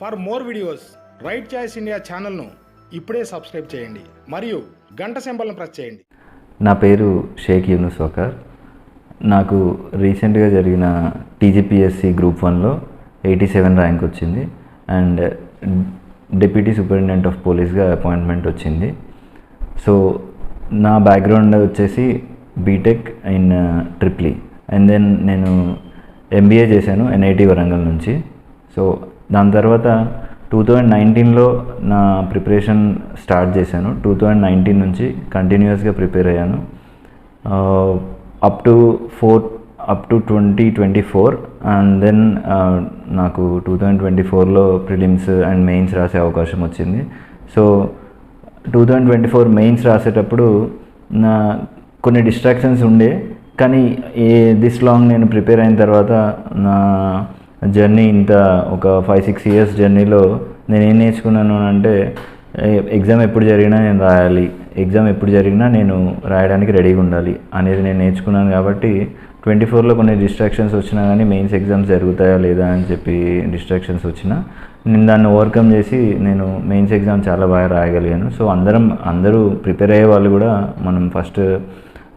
For more videos Right Choice India ఛానల్ను ఇప్పుడే subscribe చేయండి. మరియు గంట సింబల్ను ప్రెస్ చేయండి. నా పేరు షేక్ యూనుస్ వకర్. నాకు రీసెంట్గా జరిగిన టీజీపీఎస్సి గ్రూప్ వన్లో ఎయిటీ సెవెన్ ర్యాంక్ వచ్చింది. అండ్ డిప్యూటీ సూపరింటెండెంట్ ఆఫ్ పోలీస్గా అపాయింట్మెంట్ వచ్చింది. సో నా బ్యాక్గ్రౌండ్ వచ్చేసి BTech in uh, triple E. And then నేను ఎంబీఏ చేశాను ఎన్ఐటి వరంగల్ నుంచి. సో దాని తర్వాత టూ థౌజండ్ నైన్టీన్లో నా ప్రిపరేషన్ స్టార్ట్ చేశాను. టూ థౌజండ్ నైన్టీన్ నుంచి కంటిన్యూస్గా ప్రిపేర్ అయ్యాను. Up to four up to twenty twenty four and then నాకు టూ థౌజండ్ ట్వంటీ ఫోర్లో ప్రిలిమ్స్ అండ్ మెయిన్స్ రాసే అవకాశం వచ్చింది. So two thousand twenty four mains రాసేటప్పుడు నా కొన్ని డిస్ట్రాక్షన్స్ ఉండే. కానీ ఏ దిస్ లాంగ్ నేను ప్రిపేర్ అయిన తర్వాత నా జర్నీ ఇంత ఒక ఫైవ్ సిక్స్ ఇయర్స్ జర్నీలో నేను ఏం నేర్చుకున్నాను అంటే ఎగ్జామ్ ఎప్పుడు జరిగినా నేను రాయాలి. ఎగ్జామ్ ఎప్పుడు జరిగినా నేను రాయడానికి రెడీగా ఉండాలి అనేది నేను నేర్చుకున్నాను కాబట్టి ట్వంటీ ఫోర్లో కొన్ని డిస్ట్రాక్షన్స్ వచ్చినా కానీ మెయిన్స్ ఎగ్జామ్స్ జరుగుతాయా లేదా అని చెప్పి డిస్ట్రాక్షన్స్ వచ్చినా నేను దాన్ని ఓవర్కమ్ చేసి నేను మెయిన్స్ ఎగ్జామ్ చాలా బాగా రాయగలిగాను. సో అందరం అందరూ ప్రిపేర్ అయ్యే వాళ్ళు కూడా మనం ఫస్ట్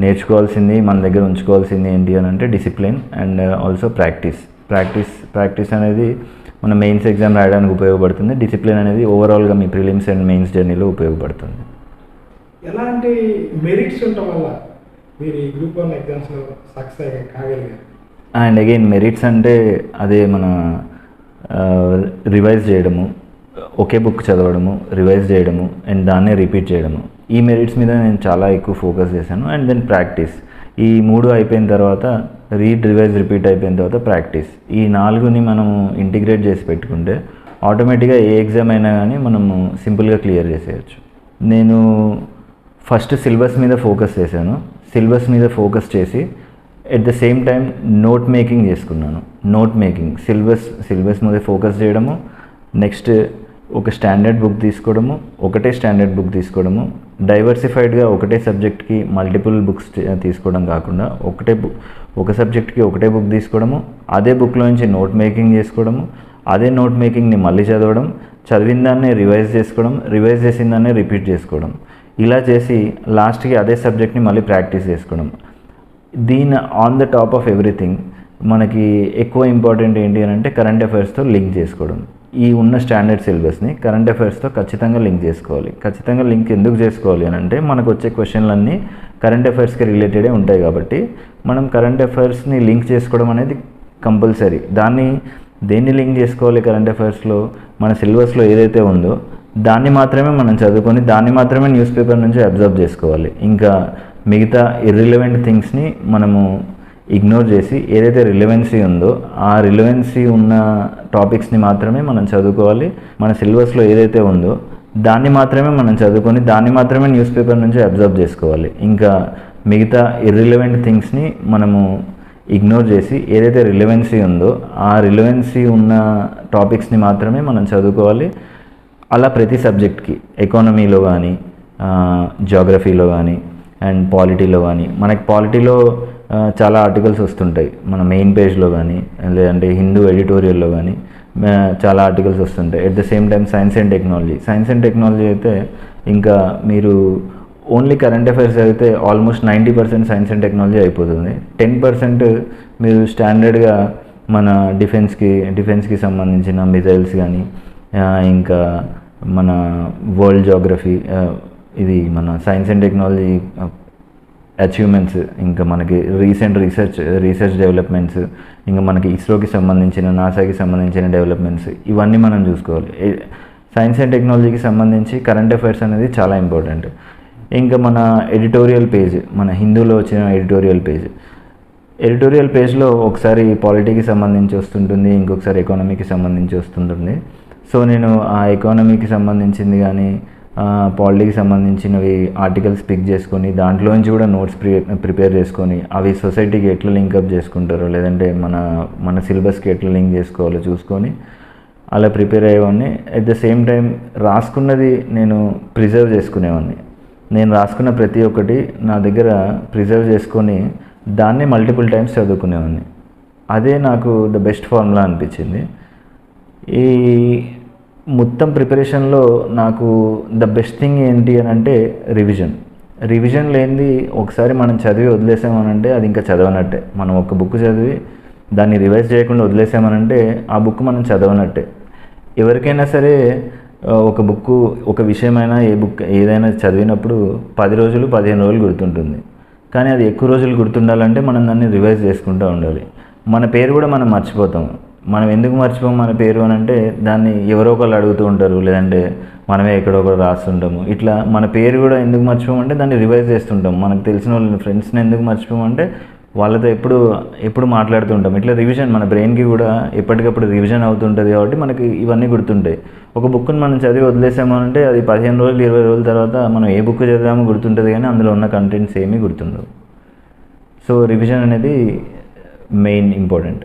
నేర్చుకోవాల్సింది మన దగ్గర ఉంచుకోవాల్సింది ఏంటి అని అంటే discipline and also practice practice practice అనేది మన మెయిన్స్ ఎగ్జామ్ రాయడానికి ఉపయోగపడుతుంది. డిసిప్లిన్ అనేది ఓవరాల్గా మీ ప్రిలిమ్స్ అండ్ మెయిన్స్ జర్నీలో ఉపయోగపడుతుంది. ఎలాంటి మెరిట్స్ ఉండటం వల్ల మీరు ఈ గ్రూప్ వన్ ఎగ్జామ్స్లో సక్సెస్ కాగలిగారు? అండ్ అగైన్ మెరిట్స్ అంటే అదే మన రివైజ్ చేయడము ఒకే బుక్ చదవడము రివైజ్ చేయడము అండ్ దాన్నే రిపీట్ చేయడము. ఈ మెరిట్స్ మీద నేను చాలా ఎక్కువ ఫోకస్ చేశాను. And then practice. ఈ మూడు అయిపోయిన తర్వాత రీడ్ రివైజ్ రిపీట్ అయిపోయిన తర్వాత ప్రాక్టీస్. ఈ నాలుగుని మనము ఇంటిగ్రేట్ చేసి పెట్టుకుంటే ఆటోమేటిక్గా ఏ ఎగ్జామ్ అయినా కానీ మనము సింపుల్గా క్లియర్ చేసేయచ్చు. నేను ఫస్ట్ సిలబస్ మీద ఫోకస్ చేశాను. సిలబస్ మీద ఫోకస్ చేసి at the same time note making చేసుకున్నాను. Note making. సిలబస్ సిలబస్ మీద ఫోకస్ చేయడము నెక్స్ట్ ఒక స్టాండర్డ్ బుక్ తీసుకోవడము ఒకటే స్టాండర్డ్ బుక్ తీసుకోవడము డైవర్సిఫైడ్గా ఒకటే సబ్జెక్ట్కి మల్టిపుల్ బుక్స్ తీసుకోవడం కాకుండా ఒకటే బుక్ ఒక సబ్జెక్ట్కి ఒకటే బుక్ తీసుకోవడము అదే బుక్లో నుంచి నోట్ మేకింగ్ చేసుకోవడము అదే నోట్ మేకింగ్ని మళ్ళీ చదవడం చదివిన దాన్ని రివైజ్ చేసుకోవడం రివైజ్ చేసిన దాన్ని రిపీట్ చేసుకోవడం. ఇలా చేసి లాస్ట్కి అదే సబ్జెక్ట్ని మళ్ళీ ప్రాక్టీస్ చేసుకోవడం. దీని on the top of everything మనకి ఎక్కువ ఇంపార్టెంట్ ఏంటి అని అంటే కరెంట్ అఫైర్స్తో లింక్ చేసుకోవడం. ఈ ఉన్న స్టాండర్డ్ సిలబస్ని కరెంట్ అఫైర్స్తో ఖచ్చితంగా లింక్ చేసుకోవాలి. ఖచ్చితంగా లింక్ ఎందుకు చేసుకోవాలి అని అంటే మనకు వచ్చే క్వశ్చన్లన్నీ కరెంట్ అఫైర్స్కి రిలేటెడే ఉంటాయి కాబట్టి మనం కరెంట్ అఫైర్స్ని లింక్ చేసుకోవడం అనేది కంపల్సరీ దాన్ని దేన్ని లింక్ చేసుకోవాలి కరెంట్ అఫైర్స్లో మన సిలబస్లో ఏదైతే ఉందో దాన్ని మాత్రమే మనం చదువుకొని దాన్ని మాత్రమే న్యూస్ పేపర్ నుంచి అబ్జర్వ్ చేసుకోవాలి. ఇంకా మిగతా ఇర్రిలవెంట్ థింగ్స్ని మనము ఇగ్నోర్ చేసి ఏదైతే రిలవెన్సీ ఉందో ఆ రిలవెన్సీ ఉన్న టాపిక్స్ని మాత్రమే మనం చదువుకోవాలి. మన సిలబస్లో ఏదైతే ఉందో దాన్ని మాత్రమే మనం చదువుకొని దాన్ని మాత్రమే న్యూస్ పేపర్ నుంచి అబ్జర్వ్ చేసుకోవాలి. ఇంకా మిగతా ఇర్రిలవెంట్ థింగ్స్ని మనము ఇగ్నోర్ చేసి ఏదైతే రిలవెన్సీ ఉందో ఆ రిలవెన్సీ ఉన్న టాపిక్స్ని మాత్రమే మనం చదువుకోవాలి. అలా ప్రతి సబ్జెక్ట్కి ఎకానమీలో కానీ జాగ్రఫీలో కానీ అండ్ పాలిటీలో కానీ మనకి పాలిటీలో చాలా ఆర్టికల్స్ వస్తుంటాయి. మన మెయిన్ పేజ్లో కానీ లేదంటే హిందూ ఎడిటోరియల్లో కానీ చాలా ఆర్టికల్స్ వస్తుంటాయి. At the same time science and technology science and technology అయితే ఇంకా మీరు ఓన్లీ కరెంట్ అఫైర్స్ అయితే almost ninety percent science and technology అయిపోతుంది. టెన్ పర్సెంట్ మీరు స్టాండర్డ్గా మన డిఫెన్స్కి డిఫెన్స్కి సంబంధించిన మిజైల్స్ కానీ ఇంకా మన వరల్డ్ జోగ్రఫీ ఇది మన సైన్స్ అండ్ టెక్నాలజీ అచీవ్మెంట్స్ ఇంకా మనకి రీసెంట్ రీసెర్చ్ రీసెర్చ్ డెవలప్మెంట్స్ ఇంకా మనకి ఇస్రోకి సంబంధించిన నాసాకి సంబంధించిన డెవలప్మెంట్స్ ఇవన్నీ మనం చూసుకోవాలి. సైన్స్ అండ్ టెక్నాలజీకి సంబంధించి కరెంట్ అఫైర్స్ అనేది చాలా ఇంపార్టెంట్ ఇంకా మన ఎడిటోరియల్ పేజ్ మన హిందూలో వచ్చిన ఎడిటోరియల్ పేజ్ ఎడిటోరియల్ పేజ్లో ఒకసారి పాలిటీకి సంబంధించి వస్తుంటుంది ఇంకొకసారి ఎకానమీకి సంబంధించి వస్తుంటుంది. సో నేను ఆ ఎకానమీకి సంబంధించింది కానీ పాలిటీకి సంబంధించినవి ఆర్టికల్స్ పిక్ చేసుకొని దాంట్లోంచి కూడా నోట్స్ ప్రి ప్రిపేర్ చేసుకొని అవి సొసైటీకి ఎట్లా లింకప్ చేసుకుంటారో లేదంటే మన మన సిలబస్కి ఎట్లా లింక్ చేసుకోవాలో చూసుకొని అలా ప్రిపేర్ అయ్యేవాడిని. అట్ ద సేమ్ టైం రాసుకున్నది నేను ప్రిజర్వ్ చేసుకునేవాడిని. నేను రాసుకున్న ప్రతి ఒక్కటి నా దగ్గర ప్రిజర్వ్ చేసుకొని దాన్ని మల్టిపుల్ టైమ్స్ చదువుకునేవాడిని. అదే నాకు ద బెస్ట్ ఫార్ములా అనిపించింది. ఈ మొత్తం ప్రిపరేషన్లో నాకు ద బెస్ట్ థింగ్ ఏంటి అని అంటే రివిజన్. రివిజన్ లేనిది ఒకసారి మనం చదివి వదిలేసామనంటే అది ఇంకా చదవనట్టే. మనం ఒక బుక్ చదివి దాన్ని రివైజ్ చేయకుండా వదిలేసామనంటే ఆ బుక్ మనం చదవనట్టే. ఎవరికైనా సరే ఒక బుక్ ఒక విషయమైనా ఏ బుక్ ఏదైనా చదివినప్పుడు పది రోజులు పదిహేను రోజులు గుర్తుంటుంది. కానీ అది ఎక్కువ రోజులు గుర్తుండాలంటే మనం దాన్ని రివైజ్ చేసుకుంటూ ఉండాలి. మన పేరు కూడా మనం మర్చిపోతాం మనం ఎందుకు మర్చిపోం మన పేరు అని అంటే దాన్ని ఎవరో ఒకళ్ళు అడుగుతూ ఉంటారు లేదంటే మనమే ఎక్కడో ఒకరు రాస్తుంటాము. ఇట్లా మన పేరు కూడా ఎందుకు మర్చిపోమంటే దాన్ని రివైజ్ చేస్తుంటాం మనకు తెలిసిన వాళ్ళని ఫ్రెండ్స్ని ఎందుకు మర్చిపోమంటే వాళ్ళతో ఎప్పుడు ఎప్పుడు మాట్లాడుతూ ఉంటాం ఇట్లా రివిజన్ మన బ్రెయిన్కి కూడా ఎప్పటికప్పుడు రివిజన్ అవుతుంటుంది కాబట్టి మనకి ఇవన్నీ గుర్తుంటాయి. ఒక బుక్ని మనం చదివి వదిలేసాము అంటే అది పదిహేను రోజులు ఇరవై రోజుల తర్వాత మనం ఏ బుక్ చదివామో గుర్తుంటుంది కానీ అందులో ఉన్న కంటెంట్స్ ఏమీ గుర్తుండవు. సో రివిజన్ అనేది main important.